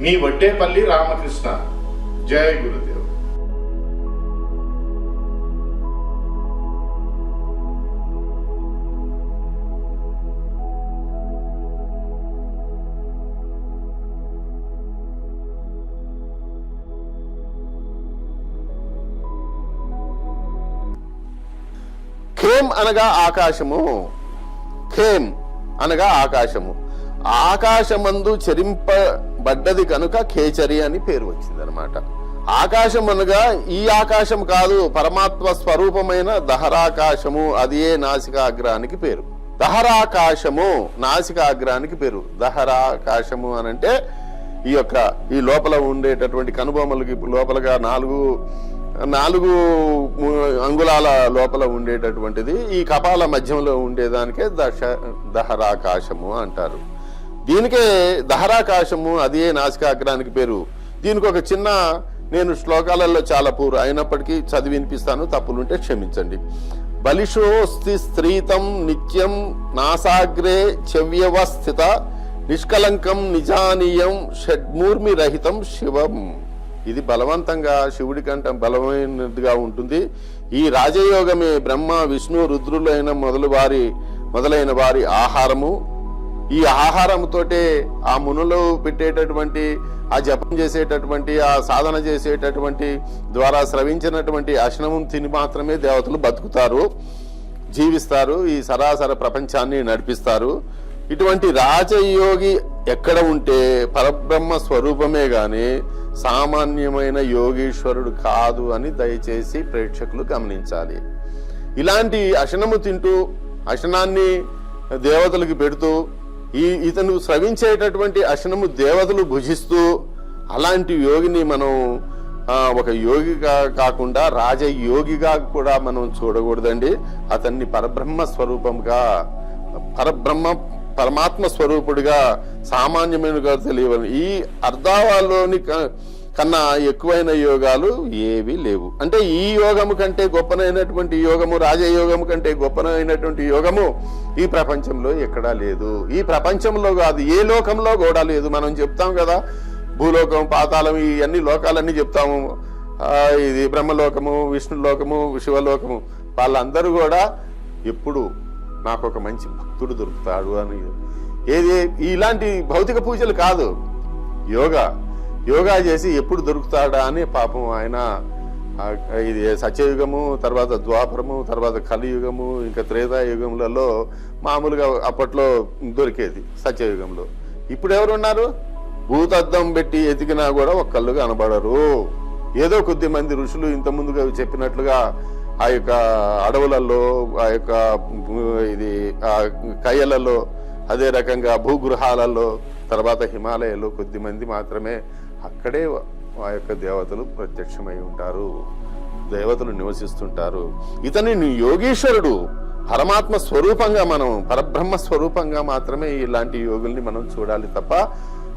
మీ వడ్డేపల్లి రామకృష్ణ. జయ గురుదేవ్. ఖేమ్ అనగా ఆకాశము. ఖేమ్ అనగా ఆకాశము. ఆకాశమందు చెరింప పడ్డది కనుక కేచరి అని పేరు వచ్చిందనమాట ఆకాశం అనగా ఈ ఆకాశం కాదు పరమాత్మ స్వరూపమైన దహరాకాశము అదియే నాసికాగ్రానికి పేరు. దహరాకాశము నాసికాగ్రానికి పేరు. దహరాకాశము అనంటే ఈ యొక్క ఈ లోపల ఉండేటటువంటి కనుబొమ్మలకి లోపలగా నాలుగు నాలుగు అంగుళాల లోపల ఉండేటటువంటిది. ఈ కపాల మధ్యంలో ఉండేదానికే దశ దహరాకాశము అంటారు. దీనికే దహరాకాశము అదే నాసికాగ్రానికి పేరు. దీనికి ఒక చిన్న నేను శ్లోకాలలో చాలా పూర్ అయినప్పటికీ చదివి వినిపిస్తాను తప్పులుంటే క్షమించండి. బలిషోస్తి స్త్రీతం నిత్యం నాసాగ్రే చెవ్యవస్థిత నిష్కలంకం నిజానీయం షడ్మూర్మి రహితం శివం. ఇది బలవంతంగా శివుడి కంటే బలమైనదిగా ఉంటుంది. ఈ రాజయోగమే బ్రహ్మ విష్ణు రుద్రులైన మొదలు వారి మొదలైన వారి ఆహారము. ఈ ఆహారంతోటే ఆ మునులు పెట్టేటటువంటి ఆ జపం చేసేటటువంటి ఆ సాధన చేసేటటువంటి ద్వారా స్రవించినటువంటి అశనము తిని మాత్రమే దేవతలు బతుకుతారు జీవిస్తారు ఈ సరాసర ప్రపంచాన్ని నడిపిస్తారు. ఇటువంటి రాజయోగి ఎక్కడ ఉంటే పరబ్రహ్మ స్వరూపమే గాని సామాన్యమైన యోగీశ్వరుడు కాదు అని దయచేసి ప్రేక్షకులు గమనించాలి. ఇలాంటి అశనము తింటూ అశనాన్ని దేవతలకు పెడుతూ ఈ ఇతను స్రవించేటటువంటి అశనము దేవతలు భుజిస్తూ అలాంటి యోగిని మనం ఒక యోగిగా కాకుండా రాజయోగిగా కూడా మనం చూడకూడదండి. అతన్ని పరబ్రహ్మ స్వరూపంగా పరబ్రహ్మ పరమాత్మ స్వరూపుడిగా సామాన్యమైనగా తెలియవాలి. ఈ అర్ధావాలోని క- కన్నా ఎక్కువైన యోగాలు ఏవి లేవు. అంటే ఈ యోగము కంటే గొప్పనైనటువంటి యోగము రాజయోగము కంటే గొప్పనైనటువంటి యోగము ఈ ప్రపంచంలో ఎక్కడా లేదు. ఈ ప్రపంచంలో కాదు ఏ లోకంలో కూడా లేదు. మనం చెప్తాం కదా భూలోకం పాతాళం ఈ అన్ని లోకాలన్నీ చెప్తాము. ఇది బ్రహ్మలోకము విష్ణులోకము శివలోకము. వాళ్ళందరూ కూడా ఎప్పుడు నాకు ఒక మంచి భక్తుడు దొరుకుతాడు అని. ఏది ఇలాంటి భౌతిక పూజలు కాదు. యోగా యోగా చేసి ఎప్పుడు దొరుకుతాడా అని పాపం ఆయన ఇది సత్యయుగము తర్వాత ద్వాపరము తర్వాత కలియుగము ఇంకా త్రేతాయుగములలో మామూలుగా అప్పట్లో దొరికేది సత్యయుగంలో. ఇప్పుడు ఎవరున్నారు? భూతద్దం పెట్టి ఎతికినా కూడా ఒక్కళ్ళు కనబడరు. ఏదో కొద్ది మంది ఋషులు ఇంత ముందుగా చెప్పినట్లుగా ఆ యొక్క అడవులలో ఆ యొక్క ఇది ఆ కయ్యలలో అదే రకంగా భూగృహాలలో తర్వాత హిమాలయాలు కొద్దిమంది మాత్రమే అక్కడే ఆ యొక్క దేవతలు ప్రత్యక్షమై ఉంటారు. దేవతలు నివసిస్తుంటారు. ఇతని యోగీశ్వరుడు పరమాత్మ స్వరూపంగా మనం పరబ్రహ్మ స్వరూపంగా మాత్రమే ఇలాంటి యోగుల్ని మనం చూడాలి తప్ప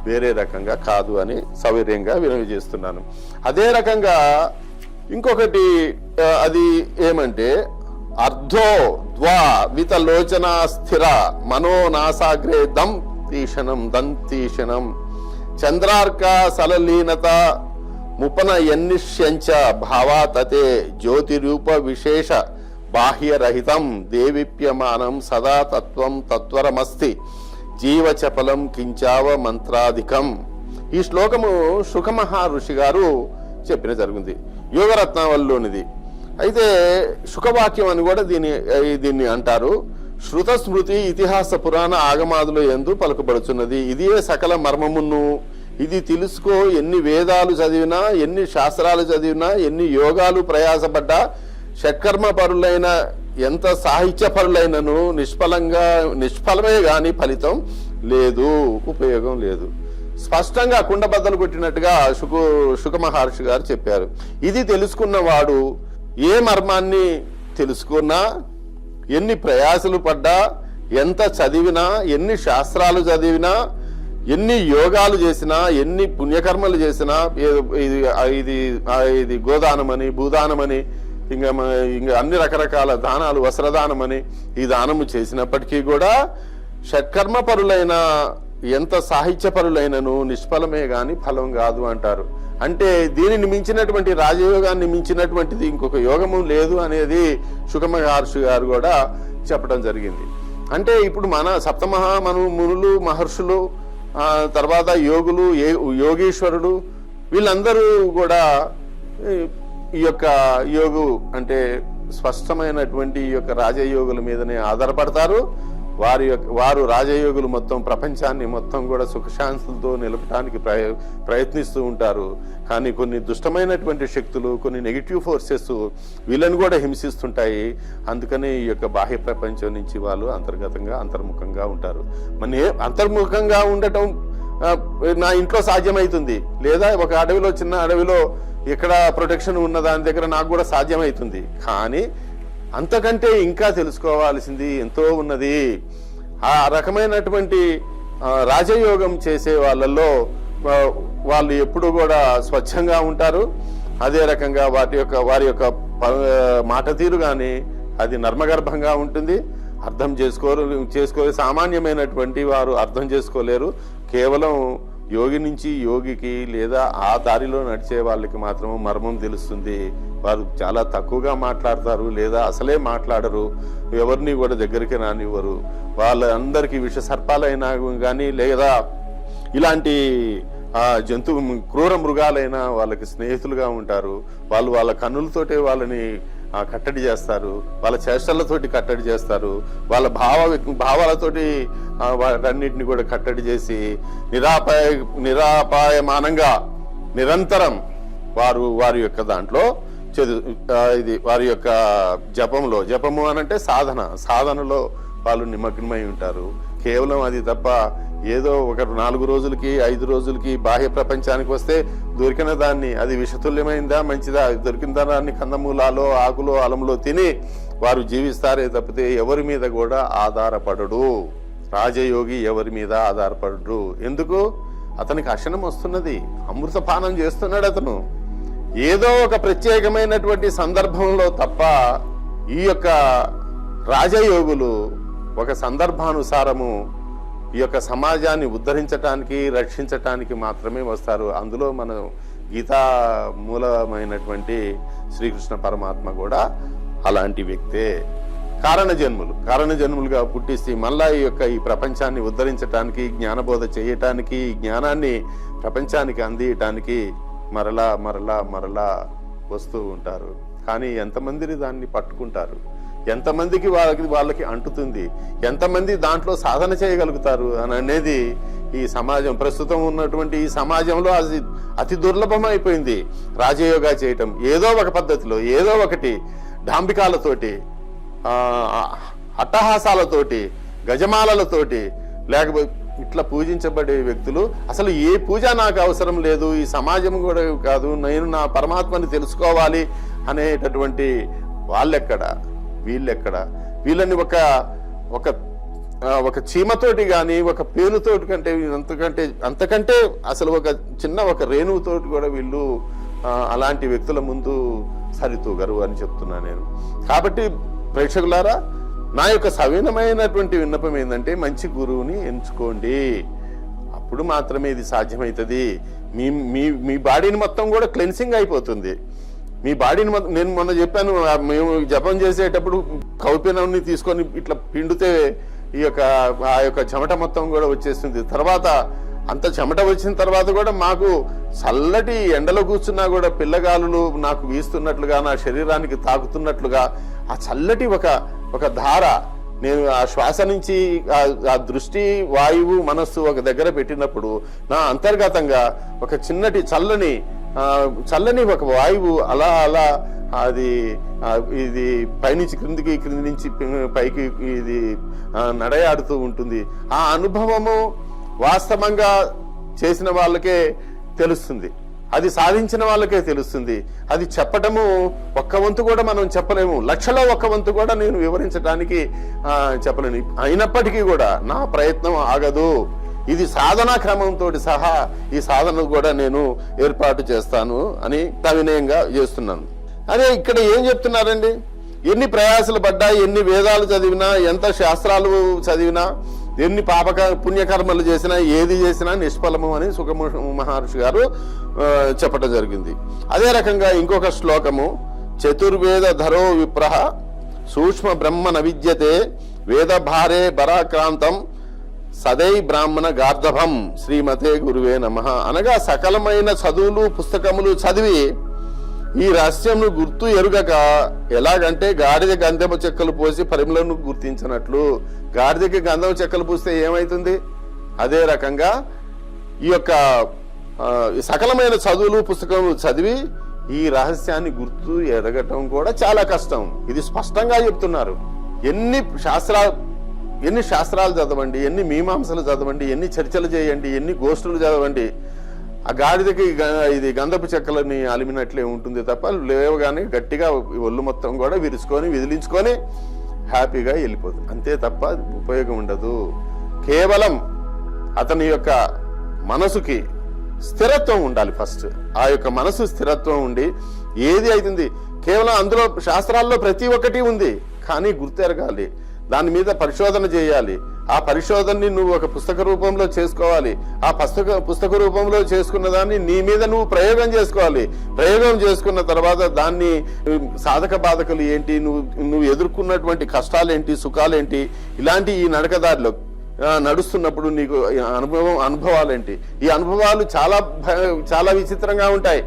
వేరే రకంగా కాదు అని సౌకర్యంగా వినవి చేస్తున్నాను. అదే రకంగా ఇంకొకటి అది ఏమంటే అర్ధో ద్వా వితలోచన స్థిర మనో నాసాగ్రే దం తీషణం దంతీషణం. చంద్రార్క సలలీనత ముపన ఎన్నిష్యంచ భావాతతే జ్యోతిరూప విశేష బాహ్యరహితం దేవిప్యమానం సదా తత్వం తత్వరమస్తి జీవచపలం కించావ మంత్రాధికం. ఈ శ్లోకము సుఖమహా ఋషి గారు చెప్పిన జరిగింది. యోగరత్నావల్లోనిది. అయితే సుఖవాక్యం అని కూడా దీన్ని దీన్ని అంటారు. శృత స్మృతి ఇతిహాస పురాణ ఆగమాదులు ఎందు పలుకబడుచున్నది. ఇదియే సకల మర్మమును. ఇది తెలుసుకో ఎన్ని వేదాలు చదివినా ఎన్ని శాస్త్రాలు చదివినా ఎన్ని యోగాలు ప్రయాసపడ్డా షట్కర్మ పరులైన ఎంత సాహిత్య పరులైనను నిష్ఫలంగా నిష్ఫలమే గాని ఫలితం లేదు ఉపయోగం లేదు. స్పష్టంగా కుండబద్దలు కొట్టినట్టుగా శుకు శుక మహర్షి గారు చెప్పారు. ఇది తెలుసుకున్నవాడు ఏ మర్మాన్ని తెలుసుకున్నా ఎన్ని ప్రయాసలు పడ్డా ఎంత చదివినా ఎన్ని శాస్త్రాలు చదివినా ఎన్ని యోగాలు చేసినా ఎన్ని పుణ్యకర్మలు చేసినా ఇది ఇది ఇది గోదానమని భూదానమని ఇంకా ఇంకా అన్ని రకరకాల దానాలు వస్త్రదానమని ఈ దానము చేసినప్పటికీ కూడా షట్కర్మ పరులైన ఎంత సాహిత్యపరులైనను నిష్ఫలమే గాని ఫలం కాదు అంటారు. అంటే దీనిని మించినటువంటి రాజయోగాన్ని మించినటువంటిది ఇంకొక యోగము లేదు అనేది సుఖమహర్షి గారు కూడా చెప్పడం జరిగింది. అంటే ఇప్పుడు మన సప్తమహా మను మునులు మహర్షులు తర్వాత యోగులు యోగీశ్వరుడు వీళ్ళందరూ కూడా ఈ ఈ యొక్క యోగు అంటే స్పష్టమైనటువంటి ఈ యొక్క రాజయోగుల మీదనే ఆధారపడతారు. వారి యొక్క వారు రాజయోగులు మొత్తం ప్రపంచాన్ని మొత్తం కూడా సుఖశాంతులతో నిలపడానికి ప్రయ ప్రయత్నిస్తూ ఉంటారు. కానీ కొన్ని దుష్టమైనటువంటి శక్తులు కొన్ని నెగిటివ్ ఫోర్సెస్ వీళ్ళని కూడా హింసిస్తుంటాయి. అందుకని ఈ యొక్క బాహ్య ప్రపంచం నుంచి వాళ్ళు అంతర్గతంగా అంతర్ముఖంగా ఉంటారు. మన అంతర్ముఖంగా ఉండటం నా ఇంట్లో సాధ్యమవుతుంది లేదా ఒక అడవిలో చిన్న అడవిలో ఇక్కడ ప్రొటెక్షన్ ఉన్న దాని దగ్గర నాకు కూడా సాధ్యమవుతుంది కానీ అంతకంటే ఇంకా తెలుసుకోవాల్సింది ఎంతో ఉన్నది. ఆ రకమైనటువంటి రాజయోగం చేసే వాళ్ళల్లో వాళ్ళు ఎప్పుడు కూడా స్వచ్ఛంగా ఉంటారు. అదే రకంగా వాటి యొక్క వారి యొక్క ప- మాట తీరు కానీ అది నర్మగర్భంగా ఉంటుంది. అర్థం చేసుకోరు చేసుకోలే సామాన్యమైనటువంటి వారు అర్థం చేసుకోలేరు. కేవలం యోగి నుంచి యోగికి లేదా ఆ దారిలో నడిచే వాళ్ళకి మాత్రం మర్మం తెలుస్తుంది. వారు చాలా తక్కువగా మాట్లాడతారు లేదా అసలే మాట్లాడరు. ఎవరిని కూడా దగ్గరికి రానివ్వరు. వాళ్ళందరికీ విష సర్పాలైనా కానీ లేదా ఇలాంటి జంతువు క్రూర మృగాలైనా వాళ్ళకి స్నేహితులుగా ఉంటారు. వాళ్ళు వాళ్ళ కన్నులతోటే వాళ్ళని కట్టడి చేస్తారు వాళ్ళ చేష్టలతోటి కట్టడి చేస్తారు వాళ్ళ భావ భావాలతోటి వాటన్నిటిని కూడా కట్టడి చేసి నిరాపాయ నిరాపాయమానంగా నిరంతరం వారు వారి యొక్క దాంట్లో చదువు ఇది వారి యొక్క జపంలో జపము అనంటే సాధన సాధనలో వాళ్ళు నిమగ్నమై ఉంటారు. కేవలం అది తప్ప ఏదో ఒక నాలుగు రోజులకి ఐదు రోజులకి బాహ్య ప్రపంచానికి వస్తే దొరికిన దాన్ని అది విషతుల్యమైందా మంచిదా? దొరికిన దాన్ని కందమూలాలో ఆకులో అలంలో తిని వారు జీవిస్తారే తప్పితే ఎవరి మీద కూడా ఆధారపడడు. రాజయోగి ఎవరి మీద ఆధారపడడు. ఎందుకు? అతనికి అశనం వస్తున్నది. అమృతపానం చేస్తున్నాడు అతను. ఏదో ఒక ప్రత్యేకమైనటువంటి సందర్భంలో తప్ప ఈ యొక్క రాజయోగులు ఒక సందర్భానుసారము ఈ యొక్క సమాజాన్ని ఉద్ధరించటానికి రక్షించటానికి మాత్రమే వస్తారు. అందులో మనం గీతా మూలమైనటువంటి శ్రీకృష్ణ పరమాత్మ కూడా అలాంటి వ్యక్తే. కారణ జన్ములు. కారణ జన్ములుగా పుట్టిస్తే మళ్ళా ఈ యొక్క ఈ ప్రపంచాన్ని ఉద్ధరించటానికి జ్ఞానబోధ చేయటానికి జ్ఞానాన్ని ప్రపంచానికి అందియటానికి మరలా మరలా మరలా వస్తూ ఉంటారు. కానీ ఎంతమందిని దాన్ని పట్టుకుంటారు? ఎంతమందికి వాళ్ళకి వాళ్ళకి అంటుతుంది? ఎంతమంది దాంట్లో సాధన చేయగలుగుతారు అని అనేది ఈ సమాజం ప్రస్తుతం ఉన్నటువంటి ఈ సమాజంలో అది అతి దుర్లభం అయిపోయింది రాజయోగా చేయటం. ఏదో ఒక పద్ధతిలో ఏదో ఒకటి డాంబికాలతోటి అట్టహాసాలతోటి గజమాలలతోటి లేకపోతే ఇట్లా పూజించబడే వ్యక్తులు. అసలు ఏ పూజ నాకు అవసరం లేదు ఈ సమాజం కూడా కాదు నేను నా పరమాత్మని తెలుసుకోవాలి అనేటటువంటి వాళ్ళెక్కడ? వీళ్ళెక్కడ? వీళ్ళని ఒక ఒక ఒక చీమతోటి కానీ ఒక పేనుతోటి కంటే అంతకంటే అంతకంటే అసలు ఒక చిన్న ఒక రేణువుతోటి కూడా వీళ్ళు అలాంటి వ్యక్తుల ముందు సరితూగరు అని చెప్తున్నా నేను. కాబట్టి ప్రేక్షకులారా నా యొక్క సవీనమైనటువంటి విన్నపం ఏంటంటే మంచి గురువుని ఎంచుకోండి. అప్పుడు మాత్రమే ఇది సాధ్యమవుతుంది మీ మీ మీ బాడీని మొత్తం కూడా క్లెన్సింగ్ అయిపోతుంది. మీ బాడీని నేను మొన్న చెప్పాను మేము జపం చేసేటప్పుడు కౌపినాన్ని తీసుకొని ఇట్లా పిండితే ఈ యొక్క ఆ యొక్క చెమట మొత్తం కూడా వచ్చేస్తుంది. తర్వాత అంత చెమట వచ్చిన తర్వాత కూడా మాకు చల్లటి ఎండలో కూర్చున్నా కూడా పిల్లగాలులు నాకు వీస్తున్నట్లుగా నా శరీరానికి తాకుతున్నట్లుగా ఆ చల్లటి ఒక ఒక ధార నేను ఆ శ్వాస నుంచి ఆ- దృష్టి వాయువు మనస్సు ఒక దగ్గర పెట్టినప్పుడు నా అంతర్గతంగా ఒక చిన్నటి చల్లని చల్లని ఒక వాయువు అలా అలా అది ఇది పైనుంచి క్రిందికి క్రింది నుంచి పైకి ఇది నడయాడుతూ ఉంటుంది. ఆ అనుభవము వాస్తవంగా చేసిన వాళ్ళకే తెలుస్తుంది. అది సాధించిన వాళ్ళకే తెలుస్తుంది. అది చెప్పటము ఒక్క వంతు కూడా మనం చెప్పలేము. లక్షలో ఒక్క వంతు కూడా నేను వివరించడానికి చెప్పలేను. అయినప్పటికీ కూడా నా ప్రయత్నం ఆగదు. ఇది సాధనా క్రమంతో సహా ఈ సాధన కూడా నేను ఏర్పాటు చేస్తాను అని తవినయంగా చేస్తున్నాను. అదే ఇక్కడ ఏం చెప్తున్నారండి? ఎన్ని ప్రయాసలు పడ్డా ఎన్ని వేదాలు చదివినా ఎంత శాస్త్రాలు చదివినా ఎన్ని పాపక పుణ్యకర్మలు చేసినా ఏది చేసినా నిష్ఫలము అని సుఖము మహర్షి గారు చెప్పడం జరిగింది. అదే రకంగా ఇంకొక శ్లోకము చతుర్వేద ధరో విప్రహ సూక్ష్మ బ్రహ్మ నవిద్యతే వేద భారే పరాక్రాంతం సదై బ్రాహ్మణ గార్ధభం శ్రీమతే గురువే నమ. అనగా సకలమైన చదువులు పుస్తకములు చదివి ఈ రహస్యంను గుర్తు ఎరుగక ఎలాగంటే గాడిద గంధము చెక్కలు పోసి పరిమళను గుర్తించినట్లు. గాడిదకి గంధము చెక్కలు పూస్తే ఏమైతుంది? అదే రకంగా ఈ యొక్క సకలమైన చదువులు పుస్తకములు చదివి ఈ రహస్యాన్ని గుర్తు ఎరగటం కూడా చాలా కష్టం. ఇది స్పష్టంగా చెప్తున్నారు. ఎన్ని శాస్త్ర ఎన్ని శాస్త్రాలు చదవండి ఎన్ని మీమాంసలు చదవండి ఎన్ని చర్చలు చేయండి ఎన్ని గోష్ఠులు చదవండి ఆ గాడిదకి ఇది గంధపు చెక్కలని అలిమినట్లే ఉంటుంది తప్ప లేవగానే గట్టిగా ఒళ్ళు మొత్తం కూడా విరుచుకొని విదిలించుకొని హ్యాపీగా వెళ్ళిపోతుంది అంతే తప్ప ఉపయోగం ఉండదు. కేవలం అతని యొక్క మనసుకి స్థిరత్వం ఉండాలి ఫస్ట్. ఆ యొక్క మనసు స్థిరత్వం ఉండి ఏది అవుతుంది కేవలం అందులో శాస్త్రాల్లో ప్రతి ఒక్కటి ఉంది కానీ గుర్తెరగాలి. దాని మీద పరిశోధన చేయాలి. ఆ పరిశోధనని నువ్వు ఒక పుస్తక రూపంలో చేసుకోవాలి. ఆ పుస్తక పుస్తక రూపంలో చేసుకున్న దాన్ని నీ మీద నువ్వు ప్రయోగం చేసుకోవాలి. ప్రయోగం చేసుకున్న తర్వాత దాన్ని సాధక బాధకులు ఏంటి నువ్వు నువ్వు ఎదుర్కొన్నటువంటి కష్టాలేంటి సుఖాలేంటి ఇలాంటి ఈ నడకదారిలో నడుస్తున్నప్పుడు నీకు అనుభవం అనుభవాలేంటి? ఈ అనుభవాలు చాలా చాలా విచిత్రంగా ఉంటాయి.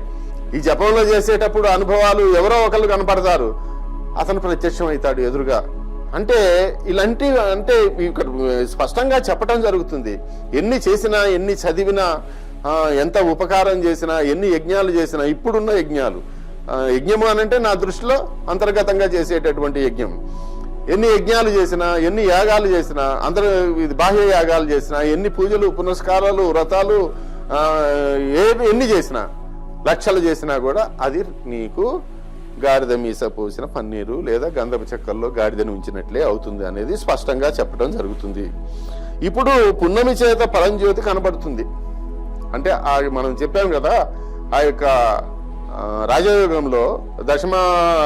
ఈ జపంలో చేసేటప్పుడు అనుభవాలు ఎవరో ఒకళ్ళు కనపడతారు. అతను ప్రత్యక్షం అవుతాడు ఎదురుగా. అంటే ఇలాంటి అంటే ఇక్కడ స్పష్టంగా చెప్పడం జరుగుతుంది. ఎన్ని చేసినా ఎన్ని చదివినా ఎంత ఉపకారం చేసినా ఎన్ని యజ్ఞాలు చేసినా ఇప్పుడున్న యజ్ఞాలు. యజ్ఞము అనంటే నా దృష్టిలో అంతర్గతంగా చేసేటటువంటి యజ్ఞం. ఎన్ని యజ్ఞాలు చేసినా ఎన్ని యాగాలు చేసినా అంతర్ ఇది బాహ్య యాగాలు చేసినా ఎన్ని పూజలు పునస్కారాలు వ్రతాలు ఏవి ఏ ఎన్ని చేసినా లక్షలు చేసినా కూడా అది నీకు గాడిద మీస పోసిన పన్నీరు లేదా గంధపు చెక్కల్లో గాడిదని ఉంచినట్లే అవుతుంది అనేది స్పష్టంగా చెప్పడం జరుగుతుంది. ఇప్పుడు పున్నమి చేత పరంజ్యోతి కనబడుతుంది. అంటే ఆ మనం చెప్పాం కదా ఆ యొక్క రాజయోగంలో దశమ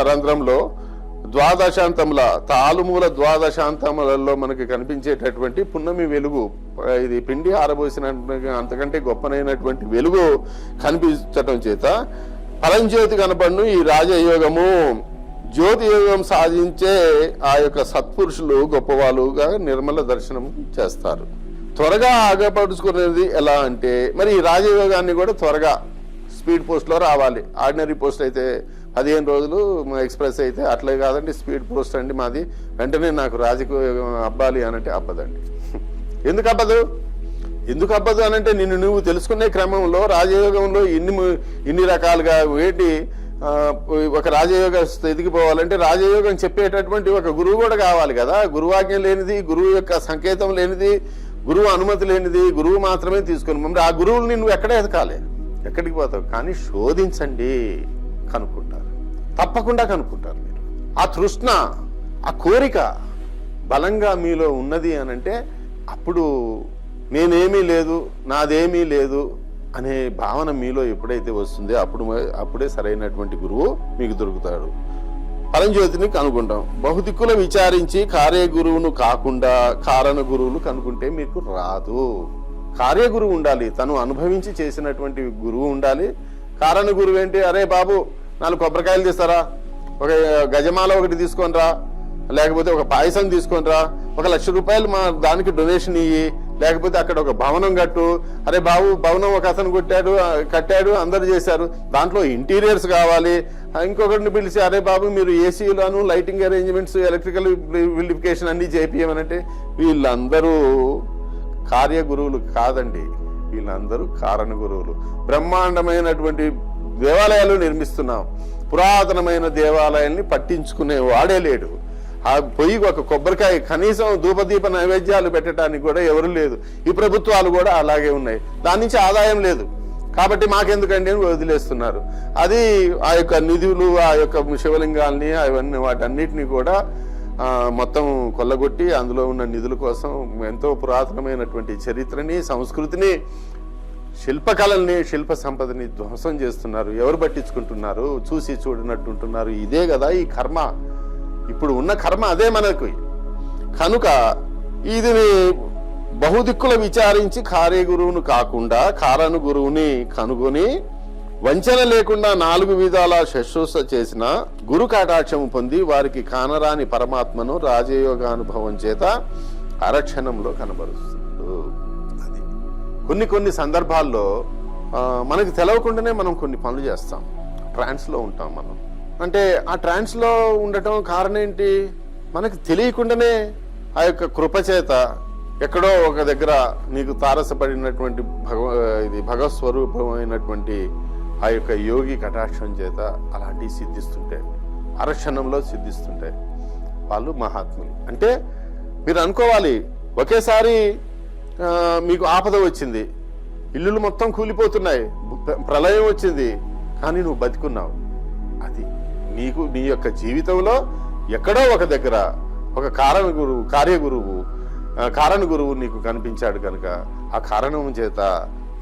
రంధ్రంలో ద్వాదశాంతముల తాలుమూల ద్వాదశాంతములలో మనకి కనిపించేటటువంటి పున్నమి వెలుగు ఇది పిండి ఆరబోసిన అంతకంటే గొప్పనైనటువంటి వెలుగు కనిపించటం చేత పరంజ్యోతి కనపడును ఈ రాజయోగము. జ్యోతి యోగం సాధించే ఆ యొక్క సత్పురుషులు గొప్పవాళ్ళుగా నిర్మల దర్శనం చేస్తారు. త్వరగా ఆగపడుచుకునేది ఎలా అంటే మరి ఈ రాజయోగాన్ని కూడా త్వరగా స్పీడ్ పోస్ట్లో రావాలి. ఆర్డినరీ పోస్ట్ అయితే పదిహేను రోజులు మా ఎక్స్ప్రెస్ అయితే అట్లే కాదండి స్పీడ్ పోస్ట్ అండి మాది. వెంటనే నాకు రాజకీయ అబ్బాలి అనంటే అబ్బదండి ఎందుకు అబ్బదు ఎందుకు అబ్బదు అనంటే నిన్ను నువ్వు తెలుసుకునే క్రమంలో రాజయోగంలో ఇన్ని ఇన్ని రకాలుగా వేటి ఒక రాజయోగ స్థితికి పోవాలంటే రాజయోగం చెప్పేటటువంటి ఒక గురువు కూడా కావాలి కదా. గురువాజ్ఞ లేనిది గురువు యొక్క సంకేతం లేనిది గురువు అనుమతి లేనిది గురువు మాత్రమే తీసుకొని మరి ఆ గురువుని నువ్వు ఎక్కడ ఎదకాలి ఎక్కడికి పోతావు? కానీ శోధించండి కనుక్కుంటారు. తప్పకుండా కనుక్కుంటారు మీరు. ఆ తృష్ణ ఆ కోరిక బలంగా మీలో ఉన్నది అని అంటే అప్పుడు నేనేమీ లేదు నాదేమీ లేదు అనే భావన మీలో ఎప్పుడైతే వస్తుందో అప్పుడు అప్పుడే సరైనటువంటి గురువు మీకు దొరుకుతాడు. పరంజ్యోతిని కనుక్కుంటాం బహుదిక్కుల విచారించి కార్యగురువును కాకుండా కారణ గురువులు కనుక్కుంటే మీకు రాదు. కార్య గురువు ఉండాలి. తను అనుభవించి చేసినటువంటి గురువు ఉండాలి. కారణ గురువు ఏంటి? అరే బాబు నాలుగు కొబ్బరికాయలు తీస్తారా? ఒక గజమాల ఒకటి తీసుకొనిరా లేకపోతే ఒక పాయసం తీసుకొనిరా ఒక లక్ష రూపాయలు మా దానికి డొనేషన్ ఇయ్యి. లేకపోతే అక్కడ ఒక భవనం కట్టు. అరే బాబు భవనం ఒక అతను కొట్టాడు కట్టాడు అందరు చేశారు. దాంట్లో ఇంటీరియర్స్ కావాలి. ఇంకొకరిని పిలిచి అరే బాబు మీరు ఏసీలను లైటింగ్ అరేంజ్మెంట్స్ ఎలక్ట్రికల్ విలిఫికేషన్ అన్ని చేపియమనంటే వీళ్ళందరూ కార్య గురువులు కాదండి. వీళ్ళందరూ కారణ గురువులు బ్రహ్మాండమైనటువంటి దేవాలయాలు నిర్మిస్తున్నాం. పురాతనమైన దేవాలయాల్ని పట్టించుకునే వాడే లేడు. ఆ పొయ్యి ఒక కొబ్బరికాయ కనీసం ధూపదీప నైవేద్యాలు పెట్టడానికి కూడా ఎవరు లేదు. ఈ ప్రభుత్వాలు కూడా అలాగే ఉన్నాయి. దాని నుంచి ఆదాయం లేదు. కాబట్టి మాకెందుకండి అని వదిలేస్తున్నారు. అది ఆ యొక్క నిధులు ఆ యొక్క శివలింగాల్ని అవన్నీ వాటన్నిటిని కూడా మొత్తం కొల్లగొట్టి అందులో ఉన్న నిధుల కోసం ఎంతో పురాతనమైనటువంటి చరిత్రని సంస్కృతిని శిల్పకళల్ని శిల్ప సంపదని ధ్వంసం చేస్తున్నారు. ఎవరు పట్టించుకుంటున్నారు? చూసి చూడనట్టుంటున్నారు. ఇదే కదా ఈ కర్మ. ఇప్పుడు ఉన్న కర్మ అదే మనకు. కనుక ఇది బహుదిక్కుల విచారించి కార్య గురువును కాకుండా కారణ గురువుని కనుగొని వంచన లేకుండా నాలుగు విధాల శుశ్రూష చేసిన గురు కటాక్షము పొంది వారికి కానరాని పరమాత్మను రాజయోగానుభవం చేత అరక్షణంలో కనబరుస్తుంది అది. కొన్ని కొన్ని సందర్భాల్లో మనకి తెలవకుండానే మనం కొన్ని పనులు చేస్తాం. ట్రాన్స్లో ఉంటాం మనం. అంటే ఆ ట్రాన్స్లో ఉండటం కారణం ఏంటి మనకు తెలియకుండానే ఆ యొక్క కృప చేత ఎక్కడో ఒక దగ్గర నీకు తారసపడినటువంటి భగవ ఇది భగవస్వరూపమైనటువంటి ఆ యొక్క యోగి కటాక్షం చేత అలాంటివి సిద్ధిస్తుంటాయి. అరక్షణంలో సిద్ధిస్తుంటాయి. వాళ్ళు మహాత్ములు. అంటే మీరు అనుకోవాలి ఒకేసారి మీకు ఆపద వచ్చింది. ఇల్లులు మొత్తం కూలిపోతున్నాయి. ప్ర- ప్రళయం వచ్చింది. కానీ నువ్వు బతికున్నావు. అది నీకు నీ యొక్క జీవితంలో ఎక్కడో ఒక దగ్గర ఒక కారణ గురువు కార్యగురువు కారణ గురువు నీకు కనిపించాడు కనుక ఆ కారణం చేత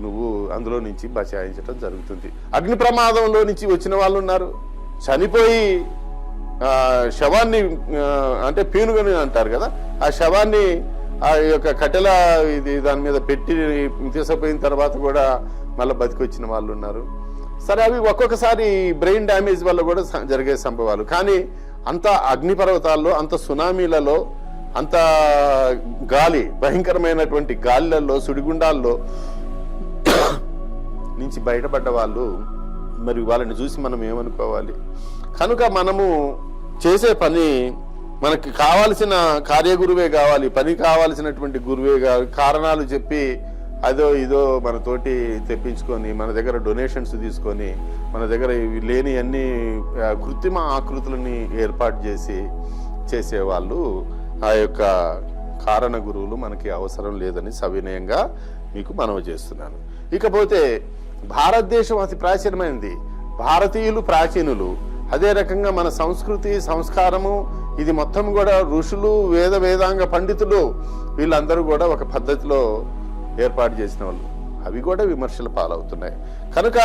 నువ్వు అందులో నుంచి బచాయించడం జరుగుతుంది. అగ్ని ప్రమాదంలో నుంచి వచ్చిన వాళ్ళు ఉన్నారు. చనిపోయి శవాన్ని అంటే పీనుగని అంటారు కదా ఆ శవాన్ని ఆ యొక్క కట్టెల ఇది దాని మీద పెట్టి తీసుకుపోయిన తర్వాత కూడా మళ్ళీ బతికొచ్చిన వాళ్ళు ఉన్నారు. సరే అవి ఒక్కొక్కసారి బ్రెయిన్ డ్యామేజ్ వల్ల కూడా జరిగే సంభవాలు. కానీ అంత అగ్నిపర్వతాల్లో అంత సునామీలలో అంత గాలి భయంకరమైనటువంటి గాలిలలో సుడిగుండాల్లో నుంచి బయటపడ్డ వాళ్ళు మరి వాళ్ళని చూసి మనం ఏమనుకోవాలి? కనుక మనము చేసే పని మనకి కావాల్సిన కార్యగురువే కావాలి పని కావాల్సినటువంటి గురువే కావాలి కారణాలు చెప్పి అదో ఇదో మనతోటి తెప్పించుకొని మన దగ్గర డొనేషన్స్ తీసుకొని మన దగ్గర లేని అన్ని కృత్రిమ ఆకృతులని ఏర్పాటు చేసి చేసేవాళ్ళు. ఆ యొక్క కారణ గురువులు మనకి అవసరం లేదని సవినయంగా మీకు మనవి చేస్తున్నాను. ఇకపోతే భారతదేశం అతి ప్రాచీనమైనది భారతీయులు ప్రాచీనులు అదే రకంగా మన సంస్కృతి సంస్కారము ఇది మొత్తం కూడా ఋషులు వేద వేదాంగ పండితులు వీళ్ళందరూ కూడా ఒక పద్ధతిలో ఏర్పాటు చేసిన వాళ్ళు. అవి కూడా విమర్శల పాలవుతున్నాయి. కనుక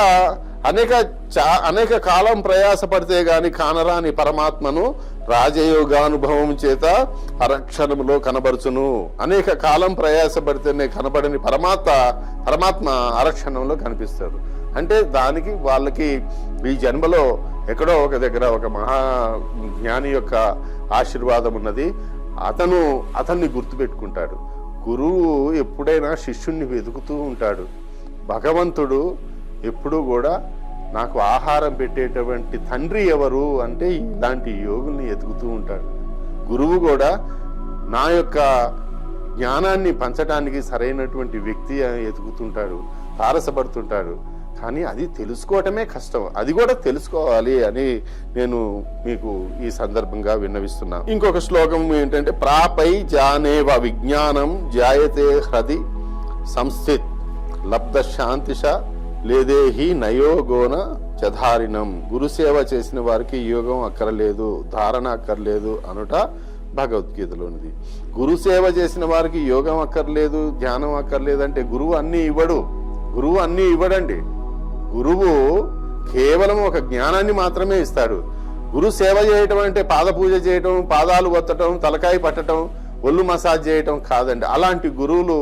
అనేక చా అనేక కాలం ప్రయాసపడితే గాని కానరాని పరమాత్మను రాజయోగానుభవం చేత అరక్షణములో కనబరుచును. అనేక కాలం ప్రయాసపడితేనే కనబడని పరమాత్మ పరమాత్మ అరక్షణంలో కనిపిస్తారు అంటే దానికి వాళ్ళకి ఈ జన్మలో ఎక్కడో ఒక దగ్గర ఒక మహా జ్ఞాని యొక్క ఆశీర్వాదం ఉన్నది. అతను అతన్ని గుర్తుపెట్టుకుంటాడు. గురువు ఎప్పుడైనా శిష్యుణ్ణి వెతుకుతూ ఉంటాడు. భగవంతుడు ఎప్పుడూ కూడా నాకు ఆహారం పెట్టేటువంటి తండ్రి ఎవరు అంటే ఇలాంటి యోగుల్ని ఎదుగుతూ ఉంటాడు. గురువు కూడా నా యొక్క జ్ఞానాన్ని పంచడానికి సరైనటువంటి వ్యక్తి ఎదుగుతుంటాడు తారసపడుతుంటాడు. కానీ అది తెలుసుకోవటమే కష్టం. అది కూడా తెలుసుకోవాలి అని నేను మీకు ఈ సందర్భంగా విన్నవిస్తున్నా. ఇంకొక శ్లోకం ఏంటంటే ప్రాపై జానేవ విజ్ఞానం జాయతే హ్రది సంస్థిత్ లబ్ధ శాంతిష లేదేహి నయోగోన చధారినం గురుసేవ చేసిన వారికి యోగం అక్కర్లేదు ధారణ అక్కర్లేదు అనుట భగవద్గీతలోనిది. గురుసేవ చేసిన వారికి యోగం అక్కర్లేదు ధ్యానం అక్కర్లేదు అంటే గురువు అన్నీ ఇవ్వడు. గురువు అన్నీ ఇవ్వడండి. గురువు కేవలం ఒక జ్ఞానాన్ని మాత్రమే ఇస్తాడు. గురు సేవ చేయటం అంటే పాద పూజ చేయటం పాదాలు ఒత్తటం తలకాయ పట్టడం ఒళ్ళు మసాజ్ చేయటం కాదండి. అలాంటి గురువులు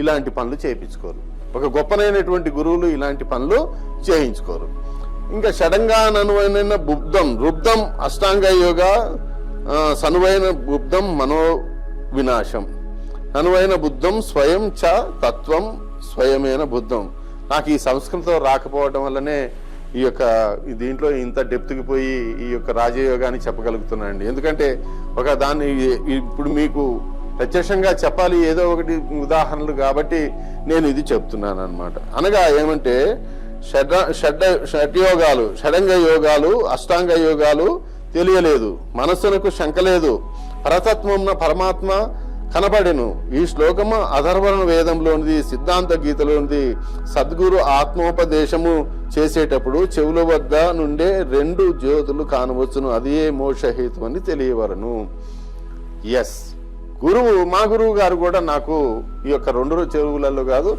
ఇలాంటి పనులు చేయించుకోరు. ఒక గొప్పనైనటువంటి గురువులు ఇలాంటి పనులు చేయించుకోరు. ఇంకా షడంగాననువైన బుద్ధం రుబ్ధం అష్టాంగ యోగ సనువైన బుబ్ధం మనో వినాశం అనువైన బుద్ధం స్వయం చ తత్వం స్వయమైన బుద్ధం. నాకు ఈ సంస్కృతం రాకపోవడం వల్లనే ఈ యొక్క దీంట్లో ఇంత డెప్త్కి పోయి ఈ యొక్క రాజయోగాన్ని చెప్పగలుగుతున్నానండి. ఎందుకంటే ఒక దాన్ని ఇప్పుడు మీకు ప్రత్యక్షంగా చెప్పాలి ఏదో ఒకటి ఉదాహరణలు కాబట్టి నేను ఇది చెప్తున్నాను అనమాట అనగా ఏమంటే షడ్ షడ్ షడ్యోగాలు షడంగ యోగాలు అష్టాంగ యోగాలు తెలియలేదు. మనస్సునకు శంక లేదు. పరతత్వం పరమాత్మ కనబడెను. ఈ శ్లోకము అధర్వణ వేదంలోనిది సిద్ధాంత గీతలోనిది సద్గురు ఆత్మోపదేశము చేసేటప్పుడు చెవుల వద్ద నుండే రెండు జ్యోతులు కానవచ్చును. అదే మోక్షహేతు అని తెలియవరను. ఎస్ గురువు మా గురువు గారు కూడా నాకు ఈ యొక్క రెండు చెవులలో కాదు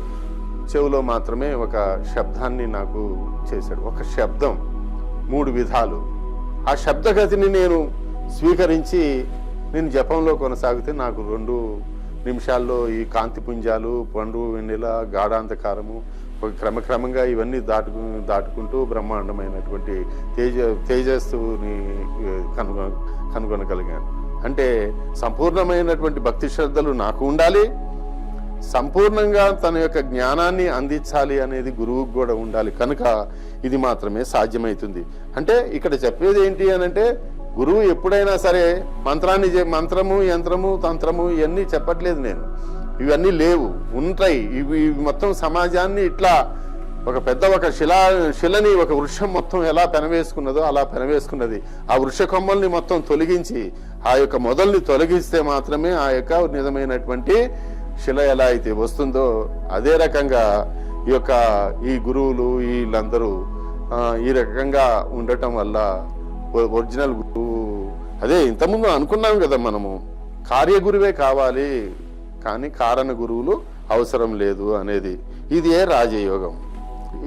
చెవులో మాత్రమే ఒక శబ్దాన్ని నాకు చేశాడు. ఒక శబ్దం మూడు విధాలు. ఆ శబ్దగతిని నేను స్వీకరించి నేను జపంలో కొనసాగితే నాకు రెండు నిమిషాల్లో ఈ కాంతి పుంజాలు పండు వెన్నెల గాఢాంతకారము ఒక క్రమక్రమంగా ఇవన్నీ దాటుకు దాటుకుంటూ బ్రహ్మాండమైనటువంటి తేజ తేజస్సుని కనుగొ కనుగొనగలిగాను. అంటే సంపూర్ణమైనటువంటి భక్తి శ్రద్ధలు నాకు ఉండాలి సంపూర్ణంగా తన యొక్క జ్ఞానాన్ని అందించాలి అనేది గురువుకు కూడా ఉండాలి కనుక ఇది మాత్రమే సాధ్యమవుతుంది అంటే ఇక్కడ చెప్పేది ఏంటి అని అంటే గురువు ఎప్పుడైనా సరే మంత్రాన్ని మంత్రము యంత్రము తంత్రము ఇవన్నీ చెప్పట్లేదు నేను. ఇవన్నీ లేవు. ఉంటాయి. ఇవి ఇవి మొత్తం సమాజాన్ని ఇట్లా ఒక పెద్ద ఒక శిలా శిలని ఒక వృక్షం మొత్తం ఎలా పెనవేసుకున్నదో అలా పెనవేసుకున్నది. ఆ వృక్ష కొమ్మల్ని మొత్తం తొలగించి ఆ యొక్క మొదల్ని తొలగిస్తే మాత్రమే ఆ యొక్క నిజమైనటువంటి శిల ఎలా అయితే వస్తుందో అదే రకంగా ఈ యొక్క ఈ గురువులు వీళ్ళందరూ ఈ రకంగా ఉండటం వల్ల ఒరిజినల్ గురువు. అదే ఇంతకుముందు అనుకున్నాం కదా మనము కార్యగురువే కావాలి కానీ కారణ గురువులు అవసరం లేదు అనేది. ఇది ఏ రాజయోగం?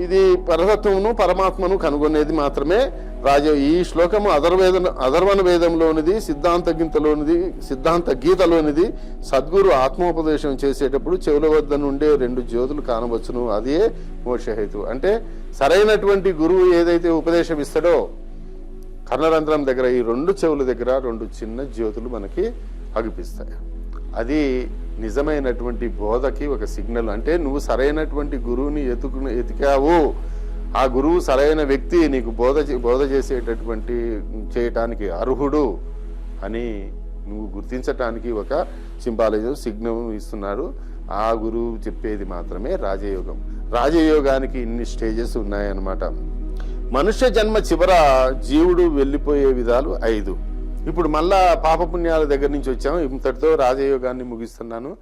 ఇది పరతత్వమును పరమాత్మను కనుగొనేది మాత్రమే రాజ ఈ శ్లోకము అధర్వేద అధర్వణ వేదంలోనిది సిద్ధాంత గీతలోనిది సిద్ధాంత గీతలోనిది సద్గురు ఆత్మోపదేశం చేసేటప్పుడు చెవుల వద్ద నుండే రెండు జ్యోతులు కానవచ్చును. అదే మోక్షహేతు. అంటే సరైనటువంటి గురువు ఏదైతే ఉపదేశం ఇస్తాడో కర్ణరంధ్రం దగ్గర ఈ రెండు చెవుల దగ్గర రెండు చిన్న జ్యోతులు మనకి అగిపిస్తాయి. అది నిజమైనటువంటి బోధకి ఒక సిగ్నల్. అంటే నువ్వు సరైనటువంటి గురువుని ఎతుకు ఎతికావు. ఆ గురువు సరైన వ్యక్తి నీకు బోధ బోధ చేసేటటువంటి చేయటానికి అర్హుడు అని నువ్వు గుర్తించటానికి ఒక సింబాలజీ సిగ్నల్ ఇస్తున్నారు. ఆ గురువు చెప్పేది మాత్రమే రాజయోగం. రాజయోగానికి ఇన్ని స్టేజెస్ ఉన్నాయన్నమాట. మనుష్య జన్మ చివర జీవుడు వెళ్ళిపోయే విధాలు ఐదు. ఇప్పుడు మళ్ళా పాపపుణ్యాల దగ్గర నుంచి వచ్చాము. ఇంతటితో రాజయోగాన్ని ముగిస్తున్నాను.